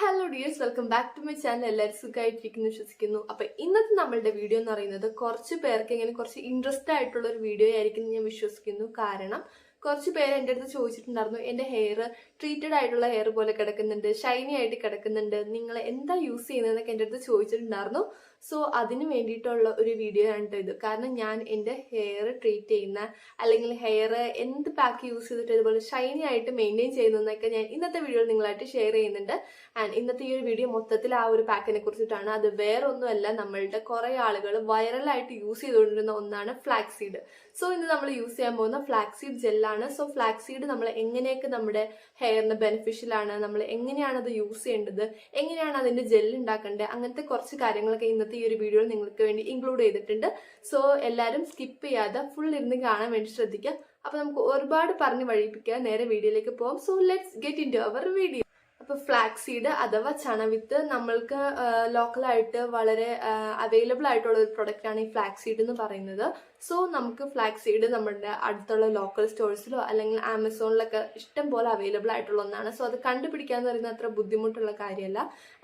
Hello dears welcome back to my channel എല്ലാവരും സുഖമായിട്ടിരിക്കുന്നു വിശ്വസിക്കുന്നു. അപ്പൊ ഇന്നത്തെ നമ്മളുടെ വീഡിയോ എന്ന് പറയുന്നത് കുറച്ച് പേർക്ക് ഇങ്ങനെ കുറച്ച് ഇൻട്രസ്റ്റ് ആയിട്ടുള്ള ഒരു വീഡിയോ ആയിരിക്കും ഞാൻ വിശ്വസിക്കുന്നു. കാരണം കുറച്ച് പേര് എന്റെ അടുത്ത് ചോദിച്ചിട്ടുണ്ടായിരുന്നു എന്റെ ഹെയർ ട്രീറ്റഡ് ആയിട്ടുള്ള ഹെയർ പോലെ കിടക്കുന്നുണ്ട് ഷൈനി ആയിട്ട് കിടക്കുന്നുണ്ട് നിങ്ങൾ എന്താ യൂസ് ചെയ്യുന്നതെന്നൊക്കെ എന്റെ അടുത്ത് ചോദിച്ചിട്ടുണ്ടായിരുന്നു. സോ അതിന് വേണ്ടിയിട്ടുള്ള ഒരു വീഡിയോ ആണ് ഇത്. കാരണം ഞാൻ എന്റെ ഹെയർ ട്രീറ്റ് ചെയ്യുന്ന അല്ലെങ്കിൽ ഹെയർ എന്ത് പാക്ക് യൂസ് ചെയ്തിട്ട് ഇതുപോലെ ഷൈനി ആയിട്ട് മെയിന്റെയിൻ ചെയ്യുന്നതെന്നൊക്കെ ഞാൻ ഇന്നത്തെ വീഡിയോയിൽ നിങ്ങളായിട്ട് ഷെയർ ചെയ്യുന്നുണ്ട്. ആൻഡ് ഇന്നത്തെ ഈ ഒരു വീഡിയോ മൊത്തത്തിൽ ആ ഒരു പാക്കിനെ കുറിച്ചിട്ടാണ്. അത് വേറൊന്നുമല്ല നമ്മളുടെ കുറെ ആളുകൾ വൈറലായിട്ട് യൂസ് ചെയ്തുകൊണ്ടിരുന്ന ഒന്നാണ് ഫ്ലാക്സ് സീഡ് സോ ഇന്ന് നമ്മൾ യൂസ് ചെയ്യാൻ പോകുന്ന ഫ്ലാക്സീഡ് സീഡ് ജെല്ലാണ് സോ ഫ്ലാക്സീഡ് സീഡ് നമ്മൾ എങ്ങനെയൊക്കെ നമ്മുടെ ഹെയറിന് ബെനിഫിഷ്യൽ ആണ് നമ്മൾ എങ്ങനെയാണ് അത് യൂസ് ചെയ്യേണ്ടത് എങ്ങനെയാണ് അതിന്റെ ജെൽ ഉണ്ടാക്കേണ്ടത് അങ്ങനത്തെ കുറച്ച് കാര്യങ്ങളൊക്കെ ഇന്നത്തെ ഈ ഒരു വീഡിയോയിൽ നിങ്ങൾക്ക് വേണ്ടി ഇൻക്ലൂഡ് ചെയ്തിട്ടുണ്ട്. സോ എല്ലാവരും സ്കിപ്പ് ചെയ്യാതെ ഫുൾ ഇരുന്ന് കാണാൻ വേണ്ടി ശ്രദ്ധിക്കുക. അപ്പൊ നമുക്ക് ഒരുപാട് പറഞ്ഞ് വഴിപ്പിക്കുക. നേരെ വീഡിയോയിലേക്ക് പോകാം so let's get into our video അപ്പൊ ഫ്ലാക്സീഡ് സീഡ് അഥവാ ചണവിത്ത് നമ്മൾക്ക് ലോക്കലായിട്ട് വളരെ അവൈലബിൾ ആയിട്ടുള്ള ഒരു പ്രൊഡക്റ്റ് ആണ് ഈ ഫ്ലാക്സീഡ് എന്ന് പറയുന്നത്. സോ നമുക്ക് ഫ്ലാക്സ് സീഡ് നമ്മുടെ അടുത്തുള്ള ലോക്കൽ സ്റ്റോഴ്സിലോ അല്ലെങ്കിൽ ആമസോണിലൊക്കെ ഇഷ്ടം പോലെ അവൈലബിൾ ആയിട്ടുള്ള ഒന്നാണ്. സോ അത് കണ്ടുപിടിക്കുക എന്ന് പറയുന്നത് അത്ര ബുദ്ധിമുട്ടുള്ള കാര്യമല്ല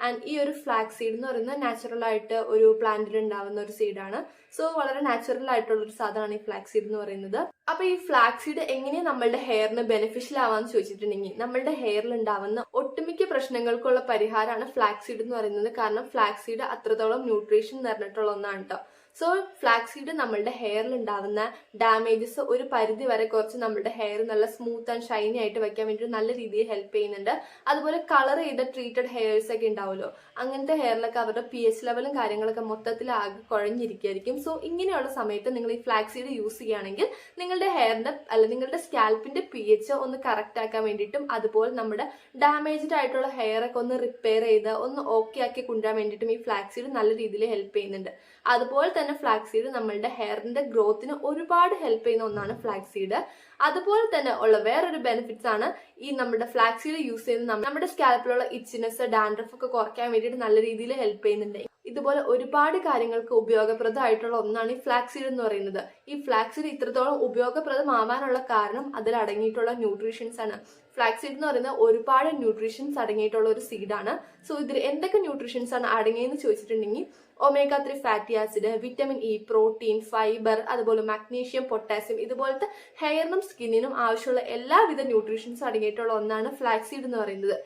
ആൻഡ് ഈ ഒരു ഫ്ലാക്സ് സീഡ് എന്ന് പറയുന്നത് നാച്ചുറൽ ആയിട്ട് ഒരു പ്ലാന്റിൽ ഉണ്ടാവുന്ന ഒരു സീഡാണ് സോ വളരെ നാച്ചുറൽ ആയിട്ടുള്ള ഒരു സാധനമാണ് ഈ ഫ്ലാക്സ് സീഡ് എന്ന് പറയുന്നത്. അപ്പൊ ഈ ഫ്ലാക്സ് സീഡ് എങ്ങനെ നമ്മളുടെ ഹെയറിന് ബെനിഫിഷ്യൽ ആവാന്ന് ചോദിച്ചിട്ടുണ്ടെങ്കിൽ നമ്മളുടെ ഹെയറിൽ ഉണ്ടാവുന്ന ഒട്ടുമിക്ക പ്രശ്നങ്ങൾക്കുള്ള പരിഹാരമാണ് ഫ്ലാക്സ് സീഡ് എന്ന് പറയുന്നത്. കാരണം ഫ്ലാക്സ് സീഡ് അത്രത്തോളം ന്യൂട്രീഷൻ നിറഞ്ഞിട്ടുള്ള ഒന്നാണ് കേട്ടോ സോ ഫ്ലാക്സ് സീഡ് നമ്മളുടെ ഹെയറിൽ ഉണ്ടാവുന്ന ഡാമേജസ് ഒരു പരിധി വരെ കുറച്ച് നമ്മുടെ ഹെയർ നല്ല സ്മൂത്ത് ആൻഡ് ഷൈനി ആയിട്ട് വെക്കാൻ വേണ്ടി നല്ല രീതിയിൽ ഹെൽപ്പ് ചെയ്യുന്നുണ്ട്. അതുപോലെ കളർ ചെയ്ത ട്രീറ്റഡ് ഹെയർസ് ഒക്കെ ഉണ്ടാവുമല്ലോ. അങ്ങനത്തെ ഹെയറിലൊക്കെ അവരുടെ പി എച്ച് ലെവലും കാര്യങ്ങളൊക്കെ മൊത്തത്തിൽ ആകെ കുഴഞ്ഞിരിക്കുകയായിരിക്കും സോ ഇങ്ങനെയുള്ള സമയത്ത് നിങ്ങൾ ഈ ഫ്ലാക്സ് സീഡ് യൂസ് ചെയ്യുകയാണെങ്കിൽ നിങ്ങളുടെ ഹെയറിന്റെ അല്ല നിങ്ങളുടെ സ്കാൽപ്പിന്റെ പി എച്ച് ഒന്ന് കറക്റ്റ് ആക്കാൻ വേണ്ടിയിട്ടും അതുപോലെ നമ്മുടെ ഡാമേജ്ഡ് ആയിട്ടുള്ള ഹെയർ ഒക്കെ ഒന്ന് റിപ്പയർ ചെയ്ത് ഒന്ന് ഓക്കെ ആക്കി കൊണ്ടുവരാൻ വേണ്ടിയിട്ടും ഈ ഫ്ലാക്സ് സീഡ് നല്ല രീതിയിൽ ഹെൽപ്പ് ചെയ്യുന്നുണ്ട്. അതുപോലെ തന്നെ ഫ്ലാക്സ് സീഡ് നമ്മളുടെ ഹെയറിന്റെ ഗ്രോത്തിന് ഒരുപാട് ഹെൽപ്പ് ചെയ്യുന്ന ഒന്നാണ് ഫ്ലാക്സ് സീഡ് അതുപോലെ തന്നെ ഉള്ള വേറൊരു ബെനിഫിറ്റ്സ് ആണ് ഈ നമ്മുടെ ഫ്ലാക്സിൽ യൂസ് ചെയ്ത് നമ്മ- നമ്മുടെ സ്കാൽപ്പിലുള്ള ഇച്ചിനെസ് ഡാൻഡ്രഫ് ഒക്കെ കുറയ്ക്കാൻ വേണ്ടിയിട്ട് നല്ല രീതിയിൽ ഹെൽപ്പ് ചെയ്യുന്നുണ്ട്. ഇതുപോലെ ഒരുപാട് കാര്യങ്ങൾക്ക് ഉപയോഗപ്രദമായിട്ടുള്ള ഒന്നാണ് ഈ ഫ്ലാക്സീഡ് എന്ന് പറയുന്നത്. ഈ ഫ്ലാക്സീഡ് സീഡ് ഇത്രത്തോളം ഉപയോഗപ്രദമാവാനുള്ള കാരണം അതിൽ അടങ്ങിയിട്ടുള്ള ന്യൂട്രീഷൻസ് ആണ്. ഫ്ലാക്സീഡ് എന്ന് പറയുന്നത് ഒരുപാട് ന്യൂട്രീഷൻസ് അടങ്ങിയിട്ടുള്ള ഒരു സീഡാണ് സോ ഇതിൽ എന്തൊക്കെ ന്യൂട്രീഷൻസ് ആണ് അടങ്ങിയെന്ന് ചോദിച്ചിട്ടുണ്ടെങ്കിൽ omega three fatty acid vitamin E protein fibre അതുപോലെ മാഗ്നീഷ്യം പൊട്ടാസ്യം ഇതുപോലത്തെ ഹെയറിനും സ്കിന്നിനും ആവശ്യമുള്ള എല്ലാവിധ ന്യൂട്രീഷൻസ് അടങ്ങിയിട്ടുള്ള ഒന്നാണ് ഫ്ലാക്സീഡ് എന്ന് പറയുന്നത്.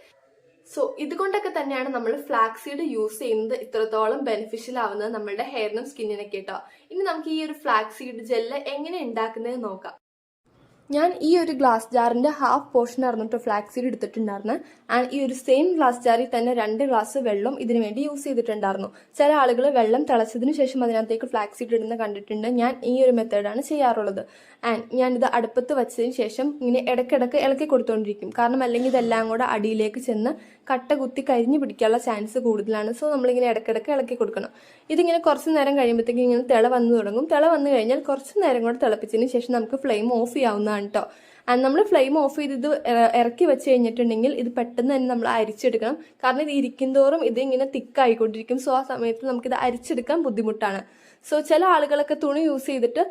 സോ ഇതുകൊണ്ടൊക്കെ തന്നെയാണ് നമ്മൾ ഫ്ലാക്സീഡ് യൂസ് ചെയ്യുന്നത് ഇത്രത്തോളം ബെനിഫിഷ്യൽ ആവുന്നത് നമ്മുടെ ഹെയറിനും സ്കിന്നിനൊക്കെ കേട്ടോ. ഇനി നമുക്ക് ഈ ഒരു ഫ്ലാക്സീഡ് സീഡ് ജെല്ല് എങ്ങനെ ഉണ്ടാക്കുന്നത് നോക്കാം. ഞാൻ ഈ ഒരു ഗ്ലാസ് ജാറിന്റെ ഹാഫ് പോർഷൻ അറിഞ്ഞിട്ട് ഫ്ലാക്സ് സീഡ് എടുത്തിട്ടുണ്ടായിരുന്നു. ആൻഡ് ഈ ഒരു സെയിം ഗ്ലാസ് ജാറിൽ തന്നെ രണ്ട് ഗ്ലാസ് വെള്ളം ഇതിനു വേണ്ടി യൂസ് ചെയ്തിട്ടുണ്ടായിരുന്നു. ചില ആളുകൾ വെള്ളം തിളച്ചതിന് ശേഷം അതിനകത്തേക്ക് ഫ്ലാക്സ് സീഡ് ഇടുന്ന കണ്ടിട്ടുണ്ട്. ഞാൻ ഈ ഒരു മെത്തേഡാണ് ചെയ്യാറുള്ളത്. ആൻഡ് ഞാൻ ഇത് അടുപ്പത്ത് വെച്ചതിന് ശേഷം ഇങ്ങനെ ഇടയ്ക്കിടയ്ക്ക് ഇളക്കി കൊടുത്തുകൊണ്ടിരിക്കും കാരണം അല്ലെങ്കിൽ ഇതെല്ലാം കൂടെ അടിയിലേക്ക് ചെന്ന് കട്ട കുത്തി കരിഞ്ഞു പിടിക്കാനുള്ള ചാൻസ് കൂടുതലാണ്. സോ നമ്മളിങ്ങനെ ഇടയ്ക്കിടയ്ക്ക് ഇളക്കി കൊടുക്കണം. ഇതിങ്ങനെ കുറച്ച് നേരം കഴിയുമ്പോഴത്തേക്കും ഇങ്ങനെ തിള വന്നു തുടങ്ങും. തിള വന്നു കഴിഞ്ഞാൽ കുറച്ച് നേരം കൂടെ തിളപ്പിച്ചതിന് ശേഷം നമുക്ക് ഫ്ലെയിം ഓഫ് ചെയ്യാവുന്നതാണ്. കേട്ടോ ആൻഡ് നമ്മൾ ഫ്ലെയിം ഓഫ് ചെയ്ത് ഇത് ഇറക്കി വെച്ച് കഴിഞ്ഞിട്ടുണ്ടെങ്കിൽ ഇത് പെട്ടെന്ന് തന്നെ നമ്മൾ അരിച്ചെടുക്കണം. കാരണം ഇത് ഇരിക്കും തോറും ഇത് ഇങ്ങനെ തിക്കായിക്കൊണ്ടിരിക്കും സോ ആ സമയത്ത് നമുക്കിത് അരിച്ചെടുക്കാൻ ബുദ്ധിമുട്ടാണ്. സോ ചില ആളുകളൊക്കെ തുണി യൂസ് ചെയ്തിട്ട്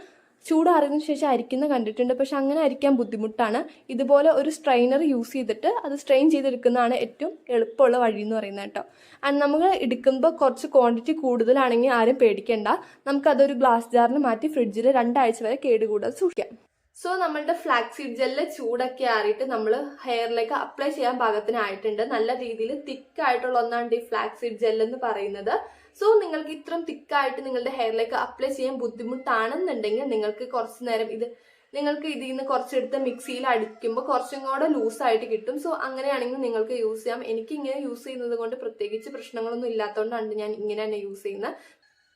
ചൂടാറിയതിന് ശേഷം അരിക്കുന്ന കണ്ടിട്ടുണ്ട്. പക്ഷെ അങ്ങനെ അരിക്കാൻ ബുദ്ധിമുട്ടാണ്. ഇതുപോലെ ഒരു സ്ട്രെയിനർ യൂസ് ചെയ്തിട്ട് അത് സ്ട്രെയിൻ ചെയ്തെടുക്കുന്നതാണ് ഏറ്റവും എളുപ്പമുള്ള വഴി എന്ന് പറയുന്നത് കേട്ടോ. ആൻഡ് നമ്മൾ എടുക്കുമ്പോൾ കുറച്ച് ക്വാണ്ടിറ്റി കൂടുതലാണെങ്കിൽ ആരും പേടിക്കേണ്ട. നമുക്കതൊരു ഗ്ലാസ് ജാറിന് മാറ്റി ഫ്രിഡ്ജിൽ രണ്ടാഴ്ച വരെ കേടുകൂടാതെ സൂക്ഷിക്കാം. സോ നമ്മളുടെ ഫ്ലാക്സ് സീഡ് ജെല്ല് ചൂടൊക്കെ ആറിയിട്ട് നമ്മൾ ഹെയറിലേക്ക് അപ്ലൈ ചെയ്യാൻ പാകത്തിനായിട്ടുണ്ട്. നല്ല രീതിയിൽ തിക്ക് ആയിട്ടുള്ള ഒന്നാണ് ഈ ഫ്ലാക്സ് സീഡ് ജെല്ല് എന്ന് പറയുന്നത്. സോ നിങ്ങൾക്ക് ഇത്രയും തിക്കായിട്ട് നിങ്ങളുടെ ഹെയറിലേക്ക് അപ്ലൈ ചെയ്യാൻ ബുദ്ധിമുട്ടാണെന്നുണ്ടെങ്കിൽ നിങ്ങൾക്ക് കുറച്ച് നേരം ഇത് നിങ്ങൾക്ക് ഇതിൽ നിന്ന് കുറച്ചെടുത്ത് മിക്സിയിൽ അടിക്കുമ്പോൾ കുറച്ചും കൂടെ ലൂസായിട്ട് കിട്ടും. സോ അങ്ങനെയാണെങ്കിൽ നിങ്ങൾക്ക് യൂസ് ചെയ്യാം. എനിക്ക് ഇങ്ങനെ യൂസ് ചെയ്യുന്നത് കൊണ്ട് പ്രത്യേകിച്ച് പ്രശ്നങ്ങളൊന്നും ഇല്ലാത്തതുകൊണ്ടാണ് ഞാൻ ഇങ്ങനെ തന്നെ യൂസ് ചെയ്യുന്നത്.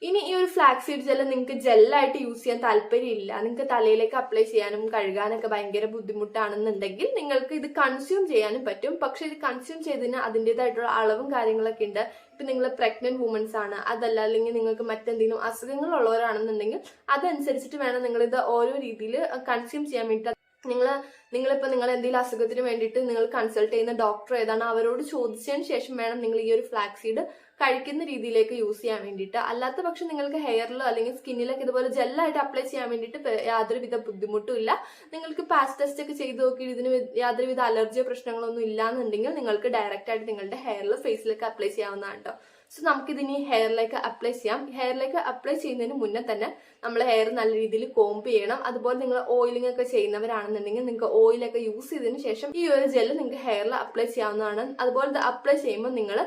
ഇനി ഈ ഒരു ഫ്ലാക്സ് സീഡ് നിങ്ങൾക്ക് ജെല്ലായിട്ട് യൂസ് ചെയ്യാൻ താല്പര്യമില്ല. നിങ്ങൾക്ക് തലയിലേക്ക് അപ്ലൈ ചെയ്യാനും കഴുകാനൊക്കെ ഭയങ്കര ബുദ്ധിമുട്ടാണെന്നുണ്ടെങ്കിൽ നിങ്ങൾക്ക് ഇത് കൺസ്യൂം ചെയ്യാനും പറ്റും. പക്ഷെ ഇത് കൺസ്യൂം ചെയ്തതിന് അതിന്റെതായിട്ടുള്ള അളവും കാര്യങ്ങളൊക്കെ ഉണ്ട്. ഇപ്പൊ നിങ്ങൾ പ്രഗ്നന്റ് വുമൻസ് ആണ്. അതല്ല അല്ലെങ്കിൽ നിങ്ങൾക്ക് മറ്റെന്തെങ്കിലും അസുഖങ്ങൾ ഉള്ളവരാണെന്നുണ്ടെങ്കിൽ അതനുസരിച്ചിട്ട് വേണം നിങ്ങൾ ഇത് ഓരോ രീതിയിൽ കൺസ്യൂം ചെയ്യാൻ വേണ്ടിയിട്ട്. നിങ്ങൾ നിങ്ങളിപ്പോൾ നിങ്ങൾ എന്തെങ്കിലും അസുഖത്തിന് വേണ്ടിയിട്ട് നിങ്ങൾ കൺസൾട്ട് ചെയ്യുന്ന ഡോക്ടർ ഏതാണ് അവരോട് ചോദിച്ചതിന് ശേഷം വേണം നിങ്ങൾ ഈ ഒരു ഫ്ലാക്സീഡ് സീഡ് കഴിക്കുന്ന രീതിയിലേക്ക് യൂസ് ചെയ്യാൻ വേണ്ടിയിട്ട്. അല്ലാത്ത പക്ഷം നിങ്ങൾക്ക് ഹെയറിലോ അല്ലെങ്കിൽ സ്കിന്നിലൊക്കെ ഇതുപോലെ ജെല്ലായിട്ട് അപ്ലൈ ചെയ്യാൻ വേണ്ടിയിട്ട് യാതൊരുവിധ ബുദ്ധിമുട്ടും ഇല്ല. നിങ്ങൾക്ക് പാസ് ടെസ്റ്റ് ഒക്കെ ചെയ്ത് നോക്കി ഇതിന് യാതൊരുവിധ അലർജിയോ പ്രശ്നങ്ങളൊന്നും ഇല്ലാന്നുണ്ടെങ്കിൽ നിങ്ങൾക്ക് ഡയറക്റ്റ് ആയിട്ട് നിങ്ങളുടെ ഹെയറിൽ ഫേസിലൊക്കെ അപ്ലൈ ചെയ്യാവുന്നതാണ് കേട്ടോ സോ നമുക്കിതിനി ഹെയറിലേക്ക് അപ്ലൈ ചെയ്യാം. ഹെയറിലേക്ക് അപ്ലൈ ചെയ്യുന്നതിന് മുന്നേ തന്നെ നമ്മൾ ഹെയർ നല്ല രീതിയിൽ കോംബ് ചെയ്യണം. അതുപോലെ നിങ്ങൾ ഓയിലിംഗ് ഒക്കെ ചെയ്യുന്നവരാണെന്നുണ്ടെങ്കിൽ നിങ്ങൾക്ക് ഓയിലൊക്കെ യൂസ് ചെയ്തതിന് ശേഷം ഈ ഒരു ജെല്ല് നിങ്ങൾക്ക് ഹെയറിൽ അപ്ലൈ ചെയ്യാവുന്നതാണ്. അതുപോലെ അപ്ലൈ ചെയ്യുമ്പോൾ നിങ്ങൾ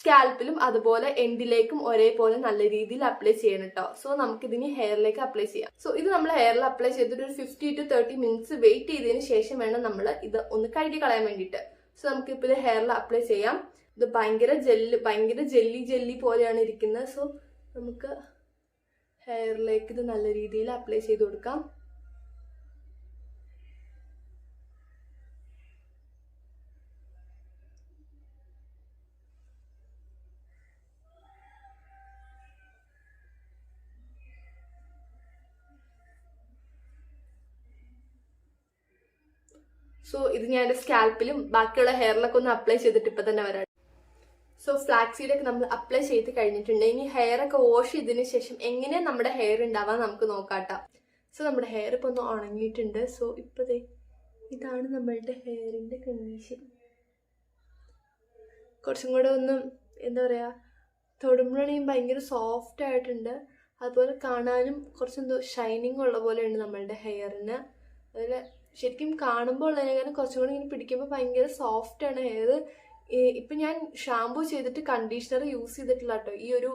സ്കാൽപ്പിലും അതുപോലെ എൻഡിലേക്കും ഒരേപോലെ നല്ല രീതിയിൽ അപ്ലൈ ചെയ്യണം കേട്ടോ സോ നമുക്ക് ഇതിന് ഹെയറിലേക്ക് അപ്ലൈ ചെയ്യാം. സോ ഇത് നമ്മൾ ഹെയറിൽ അപ്ലൈ ചെയ്തിട്ട് ഒരു fifty to thirty minutes wait ചെയ്തതിന് ശേഷം വേണം നമ്മൾ ഇത് ഒന്ന് കഴുകി കളയാൻ വേണ്ടിയിട്ട്. സോ നമുക്കിപ്പോൾ ഇത് ഹെയറിൽ അപ്ലൈ ചെയ്യാം. ഇത് ഭയങ്കര ജെല്ല് ഭയങ്കര ജെല്ലി ജെല്ലി പോലെയാണ് ഇരിക്കുന്നത്. സോ നമുക്ക് ഹെയറിലേക്ക് ഇത് നല്ല രീതിയിൽ അപ്ലൈ ചെയ്ത് കൊടുക്കാം. സോ ഇത് ഞാൻ എന്റെ സ്കാൽപ്പിലും ബാക്കിയുള്ള ഹെയറിലൊക്കെ ഒന്ന് അപ്ലൈ ചെയ്തിട്ട് ഇപ്പൊ തന്നെ വരാം. സോ ഫ്ലാക്സ് സീഡൊക്കെ നമ്മൾ അപ്ലൈ ചെയ്ത് കഴിഞ്ഞിട്ടുണ്ട്. ഇനി ഹെയർ ഒക്കെ വാഷ് ചെയ്തതിന് ശേഷം എങ്ങനെ നമ്മുടെ ഹെയർ ഉണ്ടാവാൻ നമുക്ക് നോക്കാട്ടോ. സോ നമ്മുടെ ഹെയർ ഇപ്പൊ ഒന്ന് ഉണങ്ങിയിട്ടുണ്ട്. സോ ഇപ്പൊ ദേ ഇതാണ് നമ്മളുടെ ഹെയറിന്റെ കണ്ടീഷൻ കുറച്ചും കൂടെ ഒന്ന് എന്താ പറയാ തൊടുമ്പോഴാണെങ്കിൽ ഭയങ്കര സോഫ്റ്റ് ആയിട്ടുണ്ട്. അതുപോലെ കാണാനും കുറച്ചെന്തോ ഷൈനിങ് ഉള്ള പോലെയുണ്ട് നമ്മളുടെ ഹെയറിന് അതുപോലെ ശരിക്കും കാണുമ്പോൾ ഉള്ളതിനേക്കാളും കുറച്ചും കൂടി ഇങ്ങനെ പിടിക്കുമ്പോൾ ഭയങ്കര സോഫ്റ്റ് ആണ്. ഹെയർ ഇപ്പം ഞാൻ ഷാമ്പു ചെയ്തിട്ട് കണ്ടീഷണർ യൂസ് ചെയ്തിട്ടില്ല കേട്ടോ ഈ ഒരു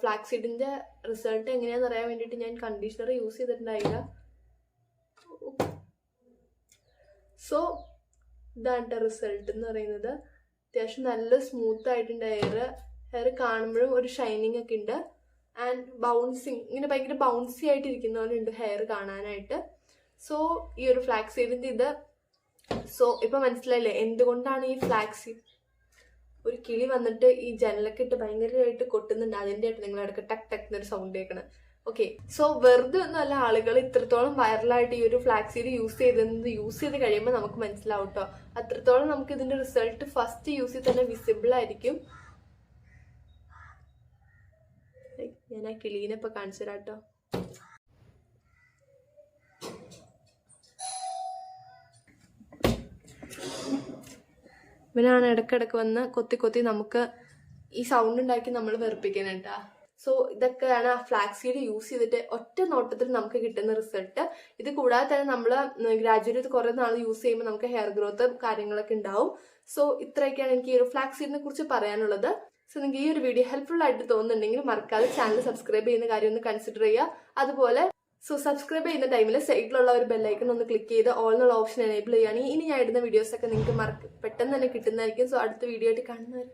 ഫ്ലാക്സിഡിന്റെ റിസൾട്ട് എങ്ങനെയാണെന്ന് അറിയാൻ വേണ്ടിയിട്ട് ഞാൻ കണ്ടീഷണർ യൂസ് ചെയ്തിട്ടുണ്ടായില്ല. സോ ഇതാണ് റിസൾട്ട് എന്ന് പറയുന്നത്. അത്യാവശ്യം നല്ല സ്മൂത്ത് ആയിട്ടുണ്ട്. ഹെയർ ഹെയർ കാണുമ്പോഴും ഒരു ഷൈനിങ് ഒക്കെ ഉണ്ട്. ആൻഡ് ബൗൺസിങ് ഇങ്ങനെ ഭയങ്കര ബൗൺസി ആയിട്ട് ഇരിക്കുന്ന പോലെ ഉണ്ട് ഹെയർ കാണാനായിട്ട്. സോ ഈ ഒരു ഫ്ലാക്സീഡിന്റെ ഇത്. സോ ഇപ്പൊ മനസ്സിലായില്ലേ? എന്തുകൊണ്ടാണ് ഈ ഫ്ലാക്സീഡ് ഒരു കിളി വന്നിട്ട് ഈ ജനലൊക്കെ ഇട്ട് ഭയങ്കരമായിട്ട് കൊട്ടുന്നുണ്ട്? അതിന്റെ ആയിട്ട് നിങ്ങൾ ഇടയ്ക്ക് ടക്ക് ടക്ക് എന്നൊരു സൗണ്ട് കേൾക്കണം. ഓക്കെ സോ വെറുതെ ഒന്നുമല്ല ആളുകൾ ഇത്രത്തോളം വൈറലായിട്ട് ഈ ഒരു ഫ്ലാക്സീഡ് യൂസ് ചെയ്തത് യൂസ് ചെയ്ത് കഴിയുമ്പോൾ നമുക്ക് മനസ്സിലാവും കേട്ടോ അത്രത്തോളം നമുക്ക് ഇതിന്റെ റിസൾട്ട് ഫസ്റ്റ് യൂസ് ചെയ്ത് തന്നെ വിസിബിൾ ആയിരിക്കും. ഞാൻ ആ കിളീനെ ഇപ്പൊ കാണിച്ചു തരാം കേട്ടോ ഇവനാണ് ഇടക്കിടക്ക് വന്ന് കൊത്തി കൊത്തി നമുക്ക് ഈ സൗണ്ട് ഉണ്ടാക്കി നമ്മൾ വെറുപ്പിക്കാനായിട്ടാ സോ ഇതൊക്കെയാണ് ആ ഫ്ലാക്സീഡ് യൂസ് ചെയ്തിട്ട് ഒറ്റ നോട്ടത്തിൽ നമുക്ക് കിട്ടുന്ന റിസൾട്ട് ഇത് കൂടാതെ തന്നെ നമ്മൾ ഗ്രാജുവലി ഇത് കുറേ നാൾ യൂസ് ചെയ്യുമ്പോൾ നമുക്ക് ഹെയർ ഗ്രോത്ത് കാര്യങ്ങളൊക്കെ ഉണ്ടാവും. സോ ഇത്രയൊക്കെയാണ് എനിക്ക് ഈ ഒരു ഫ്ലാക്സീഡിനെ കുറിച്ച് പറയാനുള്ളത്. സോ നിങ്ങൾക്ക് ഈ ഒരു വീഡിയോ ഹെൽപ്ഫുൾ ആയിട്ട് തോന്നുന്നുണ്ടെങ്കിൽ മറക്കാതെ ചാനൽ സബ്സ്ക്രൈബ് ചെയ്യുന്ന കാര്യം ഒന്ന് കൺസിഡർ ചെയ്യുക. അതുപോലെ സോ സബ്സ്ക്രൈബ് ചെയ്യുന്ന ടൈമിൽ സൈഡിലുള്ള ഒരു ബെല്ലൈക്കൺ ഒന്ന് ക്ലിക്ക് ചെയ്ത് ഓൾ എന്നുള്ള ഓപ്ഷൻ എനേബിൾ ചെയ്യുകയാണെങ്കിൽ ഇനി ഞാൻ ഇടുന്ന വീഡിയോസൊക്കെ നിങ്ങൾക്ക് മറക്ക് പെട്ടെന്ന് തന്നെ കിട്ടുന്നതായിരിക്കും. സോ അടുത്ത വീഡിയോ ആയിട്ട് കാണുന്നവരെ.